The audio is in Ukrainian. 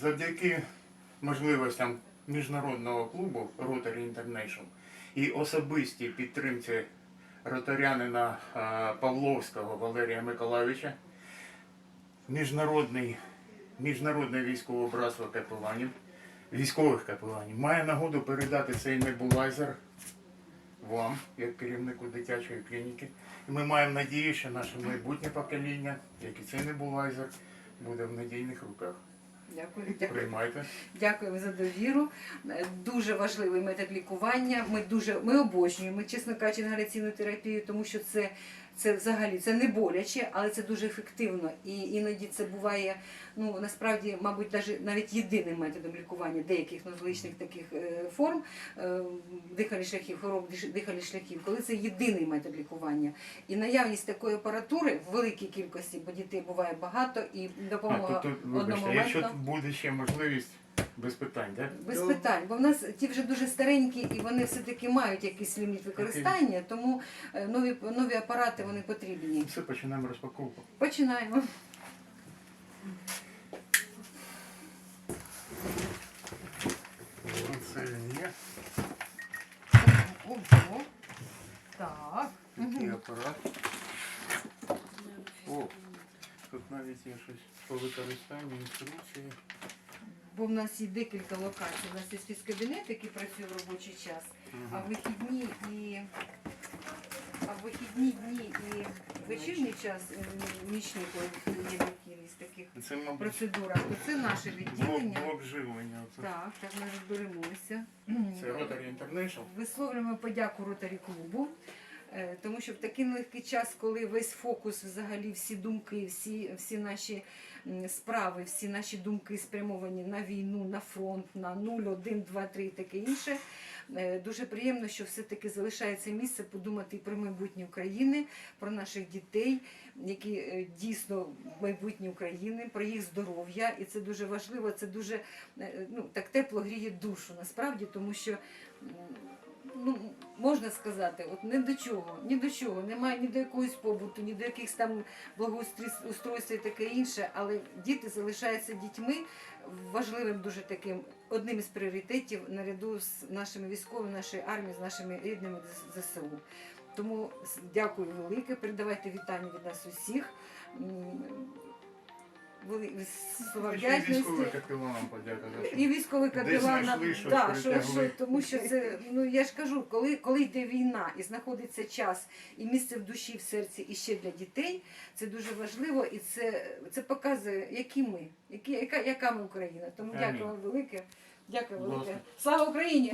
завдяки можливостям міжнародного клубу Rotary International і особистій підтримці ротарянина Павловського Валерія Миколайовича, міжнародний, міжнародне військове братство капеланів, військових капеланів, має нагоду передати цей небулайзер вам, як керівнику дитячої клініки. І ми маємо надію, що наше майбутнє покоління, як і цей небулайзер, буде в надійних руках. Дякую. Дякую. Приймайте. Дякую за довіру. Дуже важливий метод лікування. Ми дуже ми обожнюємо, чесно кажучи, інгаляційну терапію, тому що це, це взагалі це не боляче, але це дуже ефективно. І іноді це буває ну насправді, мабуть, навіть, навіть єдиним методом лікування деяких нозологічних таких е, форм е, дихальних шляхів, хвороб дихальних шляхів, коли це єдиний метод лікування. І наявність такої апаратури в великій кількості, бо дітей буває багато, і допомога то, тут, вибачте, одномоментно. якщо буде ще можливість, без питань, так? Без питань, бо в нас ті вже дуже старенькі і вони все-таки мають якийсь ліміт використання, тому е, нові, нові апарати вони потрібні. Все, починаємо розпаковку. Починаємо. Це він є. Ого. Так. Такий апарат. О, тут навіть є щось по використанню інструкції. Бо в нас є декілька локацій. У нас є спецкабінет, який працює в робочий час, а в вихідні і а в вихідні дні і вечірній час е, нічний є необхідність таких Це, мабуть, процедурах, то це наше відділення. блок живлення. Оце. Так, так ми розберемося. Це Rotary International. Висловлюємо подяку Ротарі клубу, е, тому що в такий нелегкий час, коли весь фокус, взагалі, всі думки, всі, всі наші справи, всі наші думки спрямовані на війну, на фронт, на 0, 1, 2, 3 і таке інше. е, Дуже приємно, що все-таки залишається місце подумати і про майбутнє України, про наших дітей, які е, дійсно майбутнє України, про їх здоров'я. І це дуже важливо, це дуже е, ну, так тепло гріє душу насправді, тому що ну, можна сказати, от не до чого, ні до чого, немає ні до якогось побуту, ні до якихось там благоустройств і таке інше, але діти залишаються дітьми важливим дуже таким одним із пріоритетів наряду з нашими військовими, нашою армією, з нашими рідними ЗСУ. Тому дякую велике, передавайте вітання від нас усіх. М, вели- Слова Ще й капеланам подяка за що. І військовий капелан, знайшли щось, да, що, притягли. тому що це, ну я ж кажу, коли, коли йде війна і знаходиться час і місце в душі, в серці і ще для дітей, це дуже важливо і це, це показує, які ми, які, яка, яка ми Україна. Тому Амінь. дякую вам велике. Дякую велике. Слава Україні!